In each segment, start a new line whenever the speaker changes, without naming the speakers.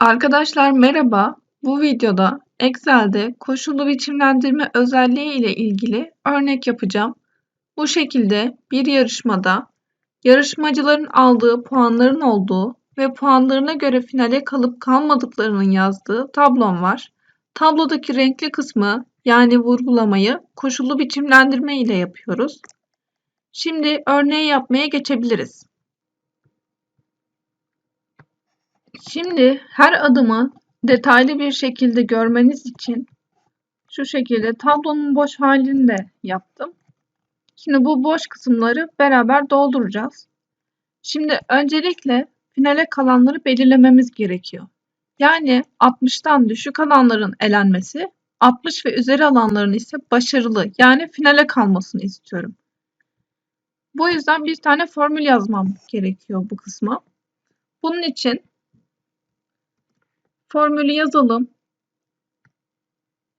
Arkadaşlar merhaba. Bu videoda Excel'de koşullu biçimlendirme özelliği ile ilgili örnek yapacağım. Bu şekilde bir yarışmada yarışmacıların aldığı puanların olduğu ve puanlarına göre finale kalıp kalmadıklarının yazdığı tablom var. Tablodaki renkli kısmı yani vurgulamayı koşullu biçimlendirme ile yapıyoruz. Şimdi örneği yapmaya geçebiliriz. Şimdi her adımı detaylı bir şekilde görmeniz için şu şekilde tablonun boş halini de yaptım. Şimdi bu boş kısımları beraber dolduracağız. Şimdi öncelikle finale kalanları belirlememiz gerekiyor. Yani 60'tan düşük alanların elenmesi, 60 ve üzeri alanların ise başarılı yani finale kalmasını istiyorum. Bu yüzden bir tane formül yazmam gerekiyor bu kısma. Bunun için Formülü yazalım.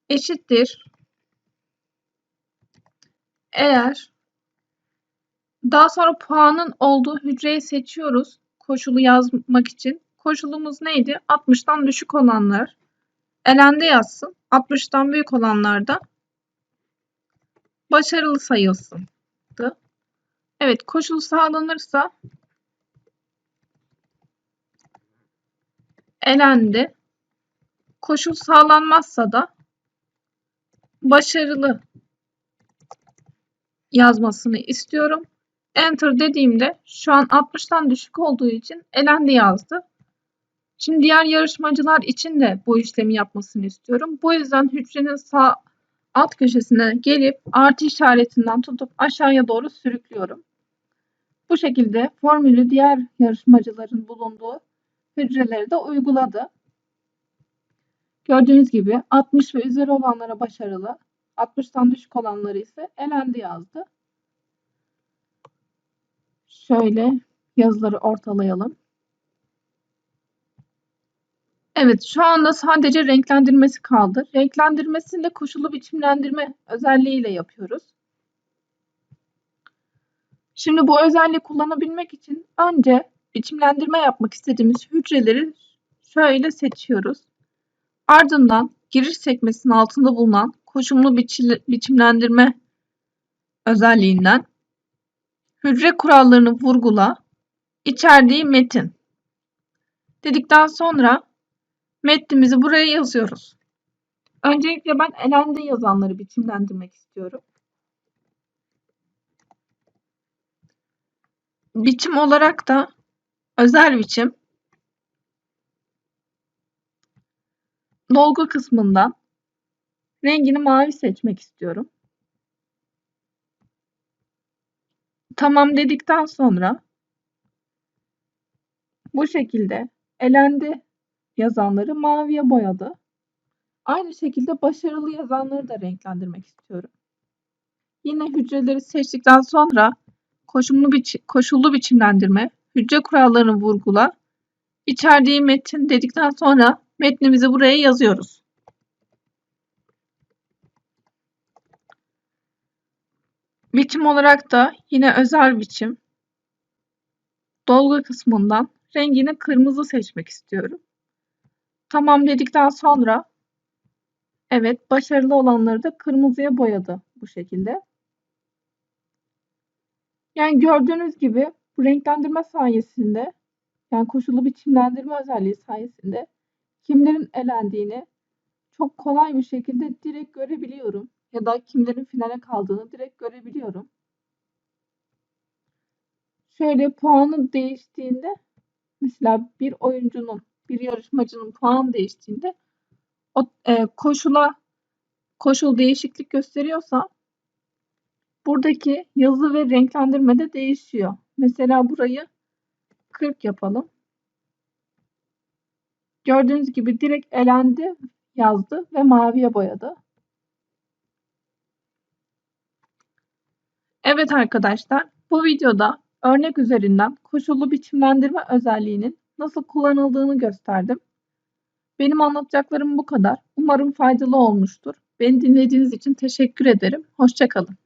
Eşittir. Eğer daha sonra puanın olduğu hücreyi seçiyoruz. Koşulu yazmak için. Koşulumuz neydi? 60'tan düşük olanlar elende yazsın. 60'tan büyük olanlar da başarılı sayılsın. Evet koşul sağlanırsa elendi koşul sağlanmazsa da başarılı yazmasını istiyorum. Enter dediğimde şu an 60'tan düşük olduğu için elendi yazdı. Şimdi diğer yarışmacılar için de bu işlemi yapmasını istiyorum. Bu yüzden hücrenin sağ alt köşesine gelip artı işaretinden tutup aşağıya doğru sürüklüyorum. Bu şekilde formülü diğer yarışmacıların bulunduğu hücreleri de uyguladı. Gördüğünüz gibi 60 ve üzeri olanlara başarılı, 60'tan düşük olanları ise elendi yazdı. Şöyle yazıları ortalayalım. Evet şu anda sadece renklendirmesi kaldı. Renklendirmesini de koşullu biçimlendirme özelliğiyle yapıyoruz. Şimdi bu özelliği kullanabilmek için önce biçimlendirme yapmak istediğimiz hücreleri şöyle seçiyoruz. Ardından giriş sekmesinin altında bulunan koşumlu biçimlendirme özelliğinden hücre kurallarını vurgula, içerdiği metin dedikten sonra metnimizi buraya yazıyoruz. Öncelikle ben elende yazanları biçimlendirmek istiyorum. Biçim olarak da özel biçim dolgu kısmından rengini mavi seçmek istiyorum. Tamam dedikten sonra bu şekilde elendi yazanları maviye boyadı. Aynı şekilde başarılı yazanları da renklendirmek istiyorum. Yine hücreleri seçtikten sonra koşullu, biçi koşullu biçimlendirme, hücre kurallarını vurgula, içerdiği metin dedikten sonra Metnimizi buraya yazıyoruz. Biçim olarak da yine özel biçim. Dolgu kısmından rengini kırmızı seçmek istiyorum. Tamam dedikten sonra evet başarılı olanları da kırmızıya boyadı bu şekilde. Yani gördüğünüz gibi bu renklendirme sayesinde yani koşullu biçimlendirme özelliği sayesinde kimlerin elendiğini çok kolay bir şekilde direkt görebiliyorum. Ya da kimlerin finale kaldığını direkt görebiliyorum. Şöyle puanı değiştiğinde mesela bir oyuncunun, bir yarışmacının puanı değiştiğinde o e, koşula koşul değişiklik gösteriyorsa buradaki yazı ve renklendirme de değişiyor. Mesela burayı 40 yapalım. Gördüğünüz gibi direkt elendi yazdı ve maviye boyadı. Evet arkadaşlar bu videoda örnek üzerinden koşullu biçimlendirme özelliğinin nasıl kullanıldığını gösterdim. Benim anlatacaklarım bu kadar. Umarım faydalı olmuştur. Beni dinlediğiniz için teşekkür ederim. Hoşçakalın.